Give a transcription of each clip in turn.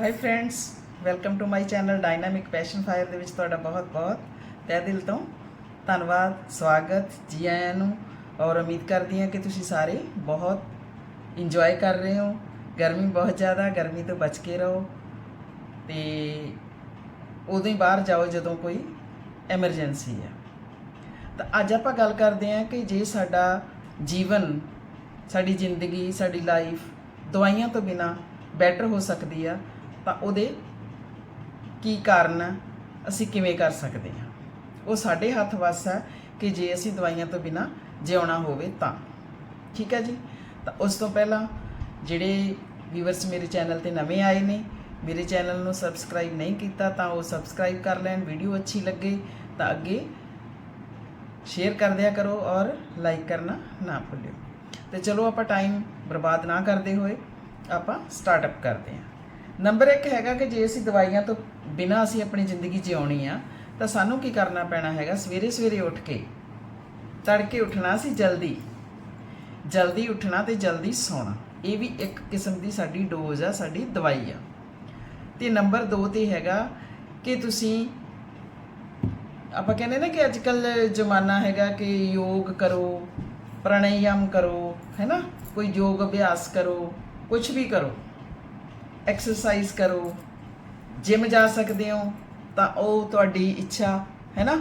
Hi friends welcome to my channel dynamic passion fire ਦੇ ਵਿੱਚ ਤੁਹਾਡਾ ਬਹੁਤ-ਬਹੁਤ ਤਹਿ ਦਿਲ ਤੋਂ ਧੰਨਵਾਦ, ਸਵਾਗਤ, ਜੀ ਆਇਆਂ ਨੂੰ ਔਰ ਉਮੀਦ ਕਰਦੀ ਹਾਂ ਕਿ ਤੁਸੀਂ ਸਾਰੇ ਬਹੁਤ ਇੰਜੋਏ ਕਰ ਰਹੇ ਹੋ। ਗਰਮੀ ਬਹੁਤ ਜ਼ਿਆਦਾ, ਗਰਮੀ ਤੋਂ ਬਚ ਕੇ ਰਹੋ ਤੇ ਉਦੋਂ ਹੀ ਬਾਹਰ ਜਾਓ ਜਦੋਂ ਕੋਈ ਐਮਰਜੈਂਸੀ ਹੈ। ਤਾਂ ਅੱਜ ਆਪਾਂ ਗੱਲ ਕਰਦੇ ਹਾਂ ਕਿ ਜੇ ਸਾਡਾ ਜੀਵਨ, ਸਾਡੀ ਜ਼ਿੰਦਗੀ, ਸਾਡੀ ਲਾਈਫ ਦਵਾਈਆਂ ਤੋਂ ਬਿਨਾ ਬੈਟਰ ਹੋ ਸਕਦੀ ਆ ਤਾਂ ਉਹਦੇ ਕੀ ਕਾਰਨ ਆ? ਅਸੀਂ ਕਿਵੇਂ ਕਰ ਸਕਦੇ ਹਾਂ? ਉਹ ਸਾਡੇ ਹੱਥ ਵੱਸ ਹੈ ਕਿ ਜੇ ਅਸੀਂ ਦਵਾਈਆਂ ਤੋਂ ਬਿਨਾ ਜਿਉਣਾ ਹੋਵੇ ਤਾਂ। ਠੀਕ ਹੈ ਜੀ? ਤਾਂ ਉਸ ਤੋਂ ਪਹਿਲਾਂ ਜਿਹੜੇ ਵੀਵਰਸ ਮੇਰੇ ਚੈਨਲ ਤੇ ਨਵੇਂ ਆਏ ਨੇ, ਮੇਰੇ ਚੈਨਲ ਨੂੰ ਸਬਸਕ੍ਰਾਈਬ ਨਹੀਂ ਕੀਤਾ ਤਾਂ ਉਹ ਸਬਸਕ੍ਰਾਈਬ ਕਰ ਲੈਣ ਵੀਡੀਓ ਅੱਛੀ ਲੱਗੇ ਤਾਂ ਅੱਗੇ ਸ਼ੇਅਰ ਕਰ ਦਿਆ ਕਰੋ ਔਰ ਲਾਈਕ ਕਰਨਾ ਨਾ ਭੁੱਲਿਓ। ਤੇ ਚਲੋ ਆਪਾਂ ਟਾਈਮ ਬਰਬਾਦ ਨਾ ਕਰਦੇ ਹੋਏ ਆਪਾਂ ਸਟਾਰਟਅਪ ਕਰਦੇ ਹਾਂ। ਨੰਬਰ 1 ਹੈਗਾ ਕਿ ਜੇ ਅਸੀਂ ਦਵਾਈਆਂ ਤੋਂ ਬਿਨਾਂ ਅਸੀਂ ਆਪਣੀ ਜ਼ਿੰਦਗੀ ਜਿਉਣੀ ਆ, ਤਾਂ ਸਾਨੂੰ ਕੀ ਕਰਨਾ ਪੈਣਾ ਹੈਗਾ? ਸਵੇਰੇ ਸਵੇਰੇ ਉੱਠ ਕੇ ਤੜਕੇ ਉੱਠਣਾ ਸੀ ਜਲਦੀ। ਜਲਦੀ ਉੱਠਣਾ ਤੇ ਜਲਦੀ ਸੌਣਾ। ਇਹ ਵੀ ਇੱਕ ਕਿਸਮ ਦੀ ਸਾਡੀ ਡੋਜ਼ ਆ, ਸਾਡੀ ਦਵਾਈ ਆ। ਤੇ ਨੰਬਰ 2 ਤੇ ਹੈਗਾ ਕਿ ਤੁਸੀਂ, ਆਪਾਂ ਕਹਿੰਦੇ ਨਾ ਕਿ ਅੱਜ ਕੱਲ ਜ਼ਮਾਨਾ ਹੈਗਾ ਕਿ ਯੋਗ ਕਰੋ, ਪ੍ਰਾਣਾਯਾਮ ਕਰੋ ਹੈਨਾ ਕੋਈ ਯੋਗ ਅਭਿਆਸ ਕਰੋ ਕੁਝ ਵੀ ਕਰੋ। ਐਕਸਰਸਾਈਜ਼ ਕਰੋ। ਜਿਮ ਜਾ ਸਕਦੇ ਹੋ ਤਾਂ ਉਹ ਤੁਹਾਡੀ ਇੱਛਾ, ਹੈ ਨਾ?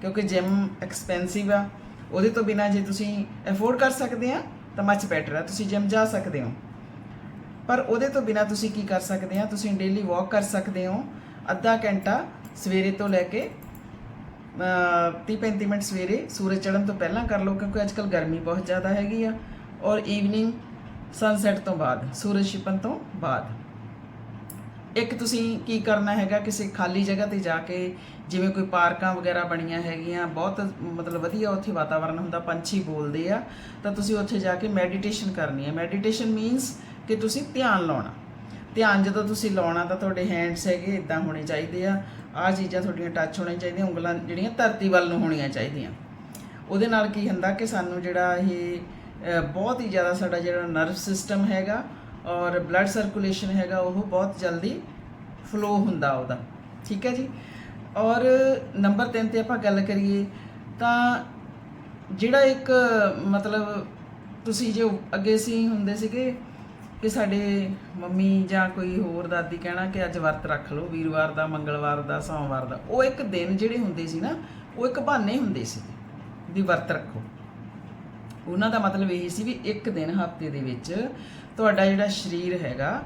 ਕਿਉਂਕਿ ਜਿਮ ਐਕਸਪੈਂਸਿਵ ਆ। ਉਹਦੇ ਤੋਂ ਬਿਨਾ ਜੇ ਤੁਸੀਂ ਅਫੋਰਡ ਕਰ ਸਕਦੇ ਆ, ਤਾਂ ਮੱਚ ਬੈਟਰ ਆ। ਤੁਸੀਂ ਜਿਮ ਜਾ ਸਕਦੇ ਹੋ। ਪਰ ਉਹਦੇ ਤੋਂ ਬਿਨਾ ਤੁਸੀਂ ਕੀ ਕਰ ਸਕਦੇ ਆ? ਤੁਸੀਂ ਡੇਲੀ ਵਾਕ ਕਰ ਸਕਦੇ ਹੋ। ਅੱਧਾ ਘੰਟਾ ਸਵੇਰੇ ਤੋਂ ਲੈ ਕੇ 30-35 ਮਿੰਟ ਸਵੇਰੇ ਸੂਰਜ ਚੜ੍ਹਨ ਤੋਂ ਪਹਿਲਾਂ ਕਰ ਲਓ, ਕਿਉਂਕਿ ਅੱਜ ਕੱਲ ਗਰਮੀ ਬਹੁਤ ਜ਼ਿਆਦਾ ਹੈਗੀ ਆ। ਔਰ ਈਵਨਿੰਗ ਸਨਸੈਟ ਤੋਂ ਬਾਅਦ, ਸੂਰਜ ਛਿਪਣ ਤੋਂ ਬਾਅਦ। ਇੱਕ ਤੁਸੀਂ ਕੀ ਕਰਨਾ ਹੈਗਾ ਕਿਸੇ ਖਾਲੀ ਜਗ੍ਹਾ ਤੇ ਜਾ ਕੇ ਜਿਵੇਂ ਕੋਈ ਪਾਰਕਾਂ ਵਗੈਰਾ ਬਣੀਆਂ ਹੈਗੀਆਂ, ਬਹੁਤ ਮਤਲਬ ਵਧੀਆ ਉੱਥੇ ਵਾਤਾਵਰਣ ਹੁੰਦਾ, ਪੰਛੀ ਬੋਲਦੇ ਆ, ਤਾਂ ਤੁਸੀਂ ਉੱਥੇ ਜਾ ਕੇ ਮੈਡੀਟੇਸ਼ਨ ਕਰਨੀ ਹੈ। ਮੈਡੀਟੇਸ਼ਨ ਮੀਨਸ ਕਿ ਤੁਸੀਂ ਧਿਆਨ ਲਾਉਣਾ। ਧਿਆਨ ਜਦੋਂ ਤੁਸੀਂ ਲਾਉਣਾ ਤਾਂ ਤੁਹਾਡੇ ਹੈਂਡਸ ਹੈਗੇ ਇਦਾਂ ਹੋਣੇ ਚਾਹੀਦੇ ਆ। ਆਹ ਚੀਜ਼ਾਂ ਤੁਹਾਡੀਆਂ ਟੱਚ ਹੋਣੀਆਂ ਚਾਹੀਦੀਆਂ, ਉਂਗਲਾਂ ਜਿਹੜੀਆਂ ਧਰਤੀ ਵੱਲ ਨੂੰ ਹੋਣੀਆਂ ਚਾਹੀਦੀਆਂ। ਉਹਦੇ ਨਾਲ ਕੀ ਹੁੰਦਾ ਕਿ ਸਾਨੂੰ ਜਿਹੜਾ ਇਹ ਬਹੁਤ ਹੀ ਜ਼ਿਆਦਾ ਸਾਡਾ ਜਿਹੜਾ ਨਰਵ ਸਿਸਟਮ ਹੈਗਾ ਔਰ ਬਲੱਡ ਸਰਕੂਲੇਸ਼ਨ ਹੈਗਾ ਉਹ ਬਹੁਤ ਜਲਦੀ ਫਲੋ ਹੁੰਦਾ ਉਹਦਾ। ਠੀਕ ਹੈ ਜੀ? ਔਰ ਨੰਬਰ 3 ਤੇ ਆਪਾਂ ਗੱਲ ਕਰੀਏ, ਤਾਂ ਜਿਹੜਾ ਇੱਕ ਮਤਲਬ ਤੁਸੀਂ ਜੇ ਅੱਗੇ ਸੀ ਹੁੰਦੇ ਸੀਗੇ ਕਿ ਸਾਡੇ ਮੰਮੀ ਜਾਂ ਕੋਈ ਹੋਰ ਦਾਦੀ ਕਹਿਣਾ ਕਿ ਅੱਜ ਵਰਤ ਰੱਖ ਲਓ, ਵੀਰਵਾਰ ਦਾ, ਮੰਗਲਵਾਰ ਦਾ, ਸੋਮਵਾਰ ਦਾ, ਉਹ ਇੱਕ ਦਿਨ ਜਿਹੜੇ ਹੁੰਦੇ ਸੀ ਨਾ, ਉਹ ਇੱਕ ਬਹਾਨੇ ਹੁੰਦੇ ਸੀ ਵੀ ਵਰਤ ਰੱਖੋ। ਉਹਨਾਂ ਦਾ ਮਤਲਬ ਇਹ ਸੀ ਵੀ ਇੱਕ ਦਿਨ ਹਫ਼ਤੇ ਦੇ ਵਿੱਚ ਤੁਹਾਡਾ ਜਿਹੜਾ ਸਰੀਰ ਹੈਗਾ,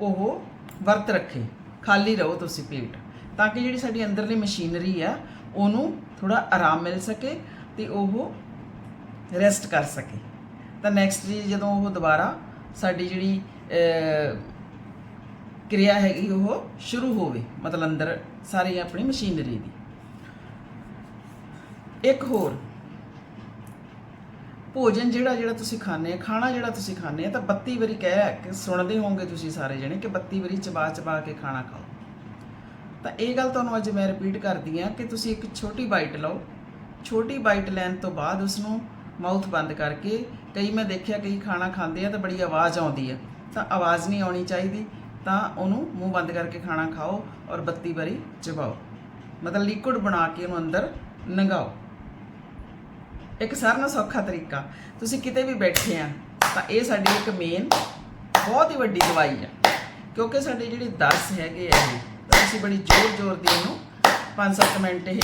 ਉਹ ਵਰਤ ਰੱਖੇ, ਖਾਲੀ ਰਹੋ ਤੁਸੀਂ ਪੇਟ, ਤਾਂ ਕਿ ਜਿਹੜੀ ਸਾਡੀ ਅੰਦਰਲੀ ਮਸ਼ੀਨਰੀ ਆ, ਉਹਨੂੰ ਥੋੜਾ ਆਰਾਮ ਮਿਲ ਸਕੇ ਤੇ ਉਹ ਰੈਸਟ ਕਰ ਸਕੇ। ਤਾਂ ਨੈਕਸਟ ਜੀ ਜਦੋਂ ਉਹ ਦੁਬਾਰਾ ਸਾਡੀ ਜਿਹੜੀ ਕਿਰਿਆ ਹੈਗੀ, ਉਹ ਸ਼ੁਰੂ ਹੋਵੇ, ਮਤਲਬ ਅੰਦਰ ਸਾਰੀ ਆਪਣੀ ਮਸ਼ੀਨਰੀ ਦੀ। ਇੱਕ ਹੋਰ ਭੋਜਨ ਜਿਹੜਾ ਜਿਹੜਾ ਤੁਸੀਂ ਖਾਂਦੇ ਆ, ਖਾਣਾ ਜਿਹੜਾ ਤੁਸੀਂ ਖਾਂਦੇ ਆ, ਤਾਂ 32 ਵਾਰੀ ਕਹਿ ਕਿ ਸੁਣਦੇ ਹੋਵੋਗੇ ਤੁਸੀਂ ਸਾਰੇ ਜਣੇ ਕਿ 32 ਵਾਰੀ ਚਬਾ ਚਬਾ ਕੇ ਖਾਣਾ ਖਾਓ। ਤਾਂ ਇਹ ਗੱਲ ਤੁਹਾਨੂੰ ਅੱਜ ਮੈਂ ਰਿਪੀਟ ਕਰਦੀ ਆ ਕਿ ਤੁਸੀਂ ਇੱਕ ਛੋਟੀ ਬਾਈਟ ਲਓ। ਛੋਟੀ ਬਾਈਟ ਲੈਣ ਤੋਂ ਬਾਅਦ ਉਸ ਨੂੰ ਮਾਊਥ ਬੰਦ ਕਰਕੇ ਕਈ ਮੈਂ ਦੇਖਿਆ ਕਈ ਖਾਣਾ ਖਾਂਦੇ ਆ ਤਾਂ ਬੜੀ ਆਵਾਜ਼ ਆਉਂਦੀ ਆ। ਤਾਂ ਆਵਾਜ਼ ਨਹੀਂ ਆਉਣੀ ਚਾਹੀਦੀ, ਤਾਂ ਉਹਨੂੰ ਮੂੰਹ ਬੰਦ ਕਰਕੇ ਖਾਣਾ ਖਾਓ ਔਰ 32 ਵਾਰੀ ਚਬਾਓ। ਮਤਲਬ ਲਿਕੁਇਡ ਬਣਾ ਕੇ ਉਹਨੂੰ ਅੰਦਰ ਲੰਘਾਓ ਇੱਕ ਸਾਰਿਆਂ ਨਾਲੋਂ ਸੌਖਾ ਤਰੀਕਾ। ਤੁਸੀਂ ਕਿਤੇ ਵੀ ਬੈਠੇ ਆ, ਤਾਂ ਇਹ ਸਾਡੀ ਇੱਕ ਮੇਨ ਬਹੁਤ ਹੀ ਵੱਡੀ ਦਵਾਈ ਆ। ਕਿਉਂਕਿ ਸਾਡੇ ਜਿਹੜੇ ਦਰਸ ਹੈਗੇ ਆ ਇਹ ਤਾਂ ਅਸੀਂ ਬੜੀ ਜ਼ੋਰ ਜ਼ੋਰ ਦੀ ਇਹਨੂੰ 5-7 ਮਿੰਟ ਇਹ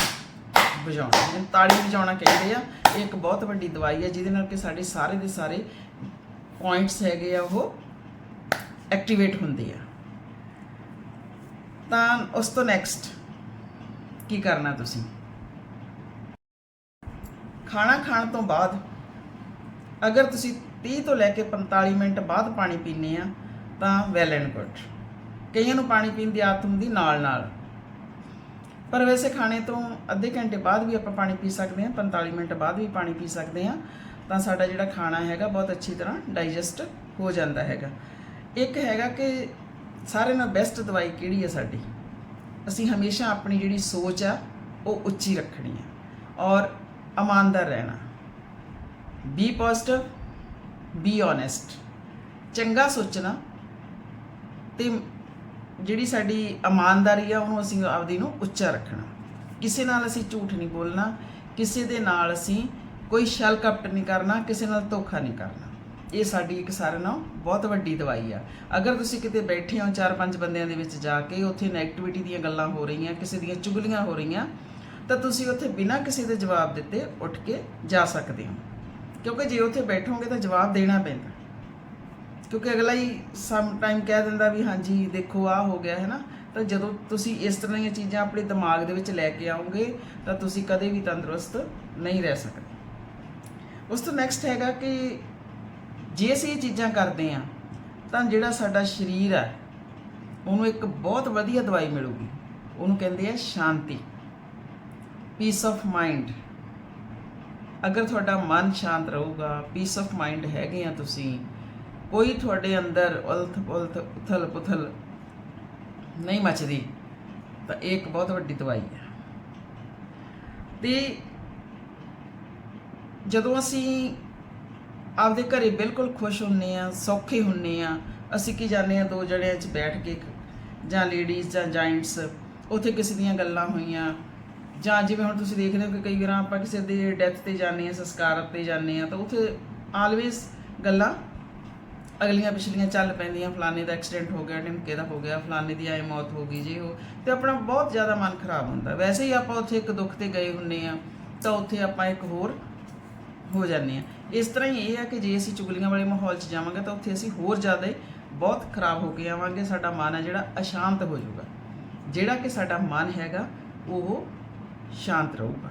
ਵਜਾਉਣਾ ਇਹਨੂੰ ਤਾੜੀ ਵਜਾਉਣਾ ਕਹਿੰਦੇ ਆ। ਇਹ ਇੱਕ ਬਹੁਤ ਵੱਡੀ ਦਵਾਈ ਹੈ ਜਿਹਦੇ ਨਾਲ ਕਿ ਸਾਡੇ ਸਾਰੇ ਦੇ ਸਾਰੇ ਪੁਆਇੰਟਸ ਹੈਗੇ ਆ, ਉਹ ਐਕਟੀਵੇਟ ਹੁੰਦੇ ਆ। ਤਾਂ ਉਸ ਤੋਂ ਨੈਕਸਟ ਕੀ ਕਰਨਾ ਤੁਸੀਂ? ਖਾਣਾ ਖਾਣ ਤੋਂ ਬਾਅਦ ਅਗਰ ਤੁਸੀਂ 30 ਤੋਂ ਲੈ ਕੇ 45 ਮਿੰਟ ਬਾਅਦ ਪਾਣੀ ਪੀਂਦੇ ਆ, ਤਾਂ ਵੈਲ ਐਂਡ ਗੁੱਡ ਕਈਆਂ ਨੂੰ ਪਾਣੀ ਪੀਣ ਦੀ ਆਦਤ ਹੁੰਦੀ ਨਾਲ ਨਾਲ। ਪਰ ਵੈਸੇ ਖਾਣੇ ਤੋਂ ਅੱਧੇ ਘੰਟੇ ਬਾਅਦ ਵੀ ਆਪਾਂ ਪਾਣੀ ਪੀ ਸਕਦੇ ਹਾਂ 45 ਮਿੰਟ ਬਾਅਦ ਵੀ ਪਾਣੀ ਪੀ ਸਕਦੇ ਹਾਂ ਤਾਂ ਸਾਡਾ ਜਿਹੜਾ ਖਾਣਾ ਹੈਗਾ ਬਹੁਤ ਅੱਛੀ ਤਰ੍ਹਾਂ ਡਾਈਜੈਸਟ ਹੋ ਜਾਂਦਾ ਹੈਗਾ। ਇੱਕ ਹੈਗਾ ਕਿ ਸਾਰੇ ਨਾਲ ਬੈਸਟ ਦਵਾਈ ਕਿਹੜੀ ਹੈ ਸਾਡੀ? ਅਸੀਂ ਹਮੇਸ਼ਾ ਆਪਣੀ ਜਿਹੜੀ ਸੋਚ ਆ, ਉਹ ਉੱਚੀ ਰੱਖਣੀ ਆ। ਔਰ ਇਮਾਨਦਾਰ ਰਹਿਣਾ। ਬੀ ਪੋਜ਼ਿਟਿਵ ਬੀ ਓਨੈਸਟ ਚੰਗਾ ਸੋਚਣਾ ਤੇ ਜਿਹੜੀ ਸਾਡੀ ਇਮਾਨਦਾਰੀ ਆ, ਉਹਨੂੰ ਅਸੀਂ ਆਪਦੀ ਨੂੰ ਉੱਚਾ ਰੱਖਣਾ। ਕਿਸੇ ਨਾਲ ਅਸੀਂ ਝੂਠ ਨਹੀਂ ਬੋਲਣਾ, ਕਿਸੇ ਦੇ ਨਾਲ ਅਸੀਂ ਕੋਈ ਛਲ ਕਪਟ ਨਹੀਂ ਕਰਨਾ, ਕਿਸੇ ਨਾਲ ਧੋਖਾ ਨਹੀਂ ਕਰਨਾ। ਇਹ ਸਾਡੀ ਇੱਕ ਸਾਰਿਆਂ ਨਾਲ ਬਹੁਤ ਵੱਡੀ ਦਵਾਈ ਆ। ਅਗਰ ਤੁਸੀਂ ਕਿਤੇ ਬੈਠੇ ਹੋ ਚਾਰ ਪੰਜ ਬੰਦਿਆਂ ਦੇ ਵਿੱਚ ਜਾ ਕੇ, ਉੱਥੇ ਨੈਗੇਟਿਵਿਟੀ ਦੀਆਂ ਗੱਲਾਂ ਹੋ ਰਹੀਆਂ, ਕਿਸੇ ਦੀਆਂ ਚੁਗਲੀਆਂ ਹੋ ਰਹੀਆਂ ਤਾਂ ਤੁਸੀਂ ਉੱਥੇ ਬਿਨਾਂ ਕਿਸੇ ਦੇ ਜਵਾਬ ਦਿੱਤੇ ਉੱਠ ਕੇ ਜਾ ਸਕਦੇ ਹੋ। ਕਿਉਂਕਿ ਜੇ ਉੱਥੇ ਬੈਠੋਗੇ ਤਾਂ ਜਵਾਬ ਦੇਣਾ ਪੈਂਦਾ। ਕਿਉਂਕਿ ਅਗਲਾ ਹੀ ਸਮ ਟਾਈਮ ਕਹਿ ਦਿੰਦਾ ਵੀ ਹਾਂਜੀ, ਦੇਖੋ ਆ ਹੋ ਗਿਆ, ਹੈ ਨਾ? ਤਾਂ ਜਦੋਂ ਤੁਸੀਂ ਇਸ ਤਰ੍ਹਾਂ ਦੀਆਂ ਚੀਜ਼ਾਂ ਆਪਣੇ ਦਿਮਾਗ ਦੇ ਵਿੱਚ ਲੈ ਕੇ ਆਉਂਗੇ ਤਾਂ ਤੁਸੀਂ ਕਦੇ ਵੀ ਤੰਦਰੁਸਤ ਨਹੀਂ ਰਹਿ ਸਕਦੇ। ਉਸ ਤੋਂ ਨੈਕਸਟ ਹੈਗਾ ਕਿ ਜੇ ਅਸੀਂ ਇਹ ਚੀਜ਼ਾਂ ਕਰਦੇ ਆ ਤਾਂ ਜਿਹੜਾ ਸਾਡਾ ਸਰੀਰ ਹੈ, ਉਹਨੂੰ ਇੱਕ ਬਹੁਤ ਵਧੀਆ ਦਵਾਈ ਮਿਲੂਗੀ। ਉਹਨੂੰ ਕਹਿੰਦੇ ਆ ਸ਼ਾਂਤੀ। ਪੀਸ ਆਫ ਮਾਈਂਡ ਅਗਰ ਤੁਹਾਡਾ ਮਨ ਸ਼ਾਂਤ ਰਹੂਗਾ ਪੀਸ ਆਫ ਮਾਈਂਡ ਹੈਗੇ ਆ ਤੁਸੀਂ, ਕੋਈ ਤੁਹਾਡੇ ਅੰਦਰ ਉਲਥ ਪੁਲਥ, ਉਥਲ ਪੁਥਲ ਨਹੀਂ ਮਚਦੀ, ਤਾਂ ਇਹ ਇੱਕ ਬਹੁਤ ਵੱਡੀ ਦਵਾਈ ਹੈ ਤੇ ਜਦੋਂ ਅਸੀਂ ਆਪਦੇ ਘਰੇ ਬਿਲਕੁਲ ਖੁਸ਼ ਹੁੰਨੇ ਆ, ਸੌਖੇ ਹੁੰਨੇ ਆ, ਅਸੀਂ ਕੀ ਜਾਂਦੇ ਆ, ਦੋ ਜਣਿਆਂ 'ਚ ਬੈਠ ਕੇ ਜਾਂ ਲੇਡੀਜ਼ ਜਾਂ ਜੈਂਟਸ ਉੱਥੇ ਕਿਸੇ ਦੀਆਂ ਗੱਲਾਂ ਹੋਈਆਂ ਜਾਂ ਜਿਵੇਂ ਹੁਣ ਤੁਸੀਂ ਦੇਖ ਰਹੇ ਹੋ ਕਿ ਕਈ ਵਾਰ ਆਪਾਂ ਕਿਸੇ ਦੇ ਡੈਥ ਤੇ ਜਾਂਦੇ ਆ ਸੰਸਕਾਰ ਤੇ ਜਾਂਦੇ ਆ ਤਾਂ ਉੱਥੇ ਆਲਵੇਸ ਗੱਲਾਂ ਅਗਲੀਆਂ ਪਿਛਲੀਆਂ ਚੱਲ ਪੈਂਦੀਆਂ। ਫਲਾਣੇ ਦਾ ਐਕਸੀਡੈਂਟ ਹੋ ਗਿਆ, ਢਿਮਕੇ ਦਾ ਹੋ ਗਿਆ, ਫਲਾਣੇ ਦੀ ਆਏ ਮੌਤ ਹੋ ਗਈ, ਜੀ ਉਹ ਤੇ ਆਪਣਾ ਬਹੁਤ ਜ਼ਿਆਦਾ ਮਨ ਖਰਾਬ ਹੁੰਦਾ। ਵੈਸੇ ਹੀ ਆਪਾਂ ਉੱਥੇ ਇੱਕ ਦੁੱਖ ਤੇ ਗਏ ਹੁੰਨੇ ਆ ਤਾਂ ਉੱਥੇ ਆਪਾਂ ਇੱਕ ਹੋਰ ਹੋ ਜਾਂਦੇ ਆ ਇਸ ਤਰ੍ਹਾਂ ਹੀ ਇਹ ਆ ਕਿ ਜੇ ਅਸੀਂ ਚੁਗਲੀਆਂ ਵਾਲੇ ਮਾਹੌਲ 'ਚ ਜਾਵਾਂਗੇ, ਤਾਂ ਉੱਥੇ ਅਸੀਂ ਹੋਰ ਜ਼ਿਆਦਾ ਬਹੁਤ ਖਰਾਬ ਹੋ ਕੇ ਆਵਾਂਗੇ। ਸਾਡਾ ਮਨ ਹੈ ਜਿਹੜਾ ਅਸ਼ਾਂਤ ਹੋ ਜਾਊਗਾ। ਜਿਹੜਾ ਕਿ ਸਾਡਾ ਮਨ ਹੈਗਾ, ਉਹ ਸ਼ਾਂਤ ਰਹੂਗਾ।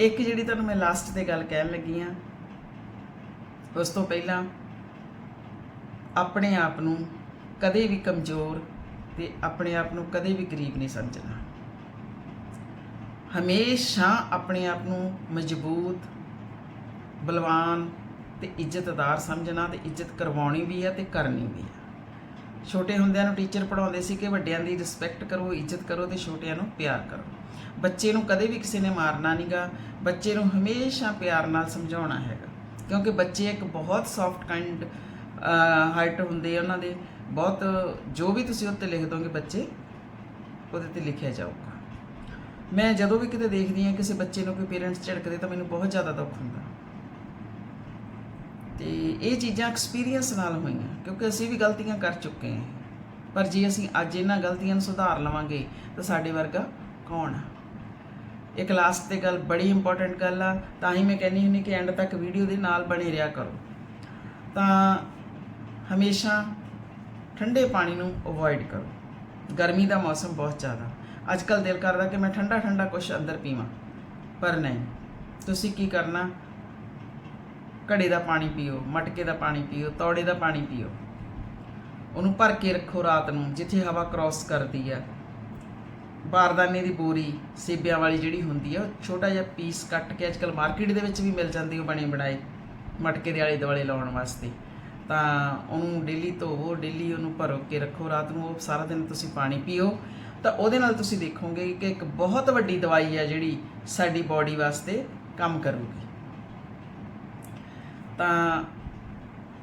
ਇੱਕ ਜਿਹੜੀ ਤੁਹਾਨੂੰ ਮੈਂ ਲਾਸਟ ਤੇ ਗੱਲ ਕਹਿਣ ਲੱਗੀ ਆ ਉਸ ਤੋਂ ਪਹਿਲਾਂ ਆਪਣੇ ਆਪ ਨੂੰ ਕਦੇ ਵੀ ਕਮਜ਼ੋਰ ਤੇ ਆਪਣੇ ਆਪ ਨੂੰ ਕਦੇ ਵੀ ਗਰੀਬ ਨਹੀਂ ਸਮਝਣਾ। ਹਮੇਸ਼ਾ ਆਪਣੇ ਆਪ ਨੂੰ ਮਜ਼ਬੂਤ, ਬਲਵਾਨ ਤੇ ਇੱਜ਼ਤਦਾਰ ਸਮਝਣਾ ਤੇ ਇੱਜ਼ਤ ਕਰਵਾਉਣੀ ਵੀ ਹੈ ਤੇ ਕਰਨੀ ਵੀ ਹੈ। ਛੋਟੇ ਹੁੰਦਿਆਂ ਨੂੰ ਟੀਚਰ ਪੜਾਉਂਦੇ ਸੀ ਕਿ ਵੱਡਿਆਂ ਦੀ ਰਿਸਪੈਕਟ ਕਰੋ, ਇੱਜ਼ਤ ਕਰੋ ਤੇ ਛੋਟਿਆਂ ਨੂੰ ਪਿਆਰ ਕਰੋ। ਬੱਚੇ ਨੂੰ ਕਦੇ ਵੀ ਕਿਸੇ ਨੇ ਮਾਰਨਾ ਨਹੀਂਗਾ ਬੱਚੇ ਨੂੰ ਹਮੇਸ਼ਾ ਪਿਆਰ ਨਾਲ ਸਮਝਾਉਣਾ ਹੈਗਾ। ਕਿਉਂਕਿ ਬੱਚੇ ਇੱਕ ਬਹੁਤ ਸੌਫਟ ਕਾਈਂਡ ਹਾਰਟ ਹੁੰਦੇ ਆ ਉਹਨਾਂ ਦੇ। ਬਹੁਤ, ਜੋ ਵੀ ਤੁਸੀਂ ਉੱਤੇ ਲਿਖ ਦੋਗੇ ਬੱਚੇ, ਉਹਦੇ ਤੇ ਲਿਖਿਆ ਜਾਊਗਾ। ਮੈਂ ਜਦੋਂ ਵੀ ਕਿਤੇ ਦੇਖਦੀ ਹਾਂ ਕਿਸੇ ਬੱਚੇ ਨੂੰ ਕੋਈ ਪੇਰੈਂਟਸ ਝਿੜਕਦੇ ਤਾਂ ਮੈਨੂੰ ਬਹੁਤ ਜ਼ਿਆਦਾ ਦੁੱਖ ਹੁੰਦਾ। ਤੇ ਇਹ ਚੀਜ਼ਾਂ ਐਕਸਪੀਰੀਅੰਸ ਨਾਲ ਹੋਈਆਂ, ਕਿਉਂਕਿ ਅਸੀਂ ਵੀ ਗਲਤੀਆਂ ਕਰ ਚੁੱਕੇ ਹਾਂ। ਪਰ ਜੇ ਅਸੀਂ ਅੱਜ ਇਹਨਾਂ ਗਲਤੀਆਂ ਨੂੰ ਸੁਧਾਰ ਲਵਾਂਗੇ, ਤਾਂ ਸਾਡੇ ਵਰਗਾ ਕੌਣ ਆ? ਇੱਕ ਲਾਸਟ ਤੇ ਗੱਲ ਬੜੀ ਇੰਪੋਰਟੈਂਟ ਗੱਲ ਆ, ਤਾਂ ਹੀ ਮੈਂ ਕਹਿੰਦੀ ਹੁੰਦੀ ਕਿ ਐਂਡ ਤੱਕ ਵੀਡੀਓ ਦੇ ਨਾਲ ਬਣੇ ਰਿਹਾ ਕਰੋ। ਤਾਂ ਹਮੇਸ਼ਾ ਠੰਡੇ ਪਾਣੀ ਨੂੰ ਅਵੋਇਡ ਕਰੋ। ਗਰਮੀ ਦਾ ਮੌਸਮ ਬਹੁਤ ਜ਼ਿਆਦਾ। ਅੱਜ ਕੱਲ ਦਿਲ ਕਰਦਾ ਕਿ ਮੈਂ ਠੰਡਾ ਠੰਡਾ ਕੁਝ ਅੰਦਰ ਪੀਵਾਂ, ਪਰ ਨਹੀਂ। ਤੁਸੀਂ ਕੀ ਕਰਨਾ? ਘੜੇ ਦਾ ਪਾਣੀ ਪੀਓ, ਮਟਕੇ ਦਾ ਪਾਣੀ ਪੀਓ, ਤੌੜੇ ਦਾ ਪਾਣੀ ਪੀਓ। ਉਹਨੂੰ ਭਰ ਕੇ ਰੱਖੋ ਰਾਤ ਨੂੰ, ਜਿੱਥੇ ਹਵਾ ਕ੍ਰਾਸ ਕਰਦੀ ਆ। ਬਾਰਦਾਨੇ ਦੀ ਬੋਰੀ, ਸੇਬਿਆਂ ਵਾਲੀ ਜਿਹੜੀ ਹੁੰਦੀ ਆ, ਉਹ ਛੋਟਾ ਜਿਹਾ ਪੀਸ ਕੱਟ ਕੇ ਅੱਜਕੱਲ ਮਾਰਕੀਟ ਦੇ ਵਿੱਚ ਵੀ ਮਿਲ ਜਾਂਦੀ, ਉਹ ਬਣੇ ਬਣਾਏ, ਮਟਕੇ ਦੇ ਆਲੇ ਦੁਆਲੇ ਲਾਉਣ ਵਾਸਤੇ। ਤਾਂ ਉਹਨੂੰ ਡੇਲੀ ਧੋਵੋ ਡੇਲੀ ਉਹਨੂੰ ਭਰੋ ਕੇ ਰੱਖੋ ਰਾਤ ਨੂੰ, ਉਹ ਸਾਰਾ ਦਿਨ ਤੁਸੀਂ ਪਾਣੀ ਪੀਓ। ਤਾਂ ਉਹਦੇ ਨਾਲ ਤੁਸੀਂ ਦੇਖੋਗੇ ਕਿ ਇੱਕ ਬਹੁਤ ਵੱਡੀ ਦਵਾਈ ਹੈ ਜਿਹੜੀ ਸਾਡੀ ਬਾਡੀ ਵਾਸਤੇ ਕੰਮ ਕਰੂਗੀ। ਤਾਂ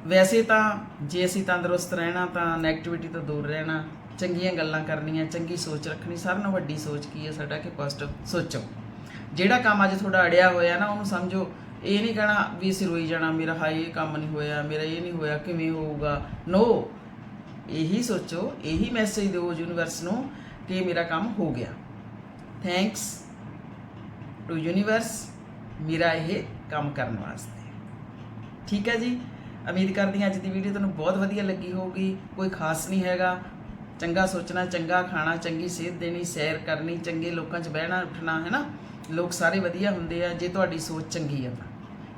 ਵੈਸੇ ਤਾਂ ਜੇ ਅਸੀਂ ਤੰਦਰੁਸਤ ਰਹਿਣਾ ਤਾਂ 네ਗੇਟਿਵਿਟੀ ਤੋਂ ਦੂਰ ਰਹਿਣਾ, ਚੰਗੀਆਂ ਗੱਲਾਂ ਕਰਨੀਆਂ, ਚੰਗੀ ਸੋਚ ਰੱਖਣੀ ਸਾਰਿਆਂ ਨਾਲੋਂ ਵੱਡੀ ਸੋਚ ਕੀ ਹੈ ਸਾਡਾ ਕਿ ਪੋਜ਼ਿਟਿਵ ਸੋਚੋ। ਜਿਹੜਾ ਕੰਮ ਅੱਜ ਤੁਹਾਡਾ ਅੜਿਆ ਹੋਇਆ ਨਾ, ਉਹਨੂੰ ਸਮਝੋ। ਇਹ ਨਹੀਂ ਕਹਿਣਾ ਵੀ ਅਸੀਂ ਰੋਈ ਜਾਣਾ, ਮੇਰਾ ਹਾਏ, ਇਹ ਕੰਮ ਨਹੀਂ ਹੋਇਆ, ਮੇਰਾ ਇਹ ਨਹੀਂ ਹੋਇਆ, ਕਿਵੇਂ ਹੋਊਗਾ। ਨੋ ਇਹੀ ਸੋਚੋ, ਇਹੀ ਮੈਸੇਜ ਦਿਓ ਯੂਨੀਵਰਸ ਨੂੰ ਕਿ ਮੇਰਾ ਕੰਮ ਹੋ ਗਿਆ। ਥੈਂਕਸ ਟੂ ਯੂਨੀਵਰਸ ਮੇਰਾ ਇਹ ਕੰਮ ਕਰਨ ਵਾਸਤੇ। ਠੀਕ ਹੈ ਜੀ। ਉਮੀਦ ਕਰਦੀ ਹਾਂ ਅੱਜ ਦੀ ਵੀਡੀਓ ਤੁਹਾਨੂੰ ਬਹੁਤ ਵਧੀਆ ਲੱਗੀ ਹੋਊਗੀ। ਕੋਈ ਖਾਸ ਨਹੀਂ ਹੈਗਾ। ਚੰਗਾ ਸੋਚਣਾ, ਚੰਗਾ ਖਾਣਾ, ਚੰਗੀ ਸਿਹਤ ਦੇਣੀ, ਸੈਰ ਕਰਨੀ, ਚੰਗੇ ਲੋਕਾਂ 'ਚ ਬਹਿਣਾ, ਉੱਠਣਾ, ਹੈ ਨਾ? ਲੋਕ ਸਾਰੇ ਵਧੀਆ ਹੁੰਦੇ ਆ। ਜੇ ਤੁਹਾਡੀ ਸੋਚ ਚੰਗੀ ਆ ਤਾਂ।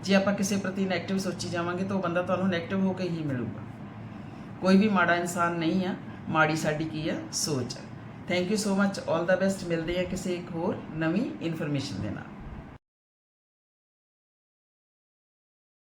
ਜੇ ਆਪਾਂ ਕਿਸੇ ਪ੍ਰਤੀ ਨੈਗੇਟਿਵ ਸੋਚੀ ਜਾਵਾਂਗੇ ਤਾਂ ਉਹ ਬੰਦਾ ਤੁਹਾਨੂੰ ਨੈਗੇਟਿਵ ਹੋ ਕੇ ਹੀ ਮਿਲੂਗਾ। ਕੋਈ ਵੀ ਮਾੜਾ ਇਨਸਾਨ ਨਹੀਂ ਆ। ਮਾੜੀ ਸਾਡੀ ਕੀ ਆ? ਸੋਚ ਥੈਂਕ ਯੂ ਸੋ ਮੱਚ 올 ਦਾ ਬੈਸਟ ਮਿਲਦੇ ਆ ਕਿਸੇ ਇੱਕ ਹੋਰ ਨਵੀਂ ਇਨਫੋਰਮੇਸ਼ਨ ਦੇ ਨਾਲ।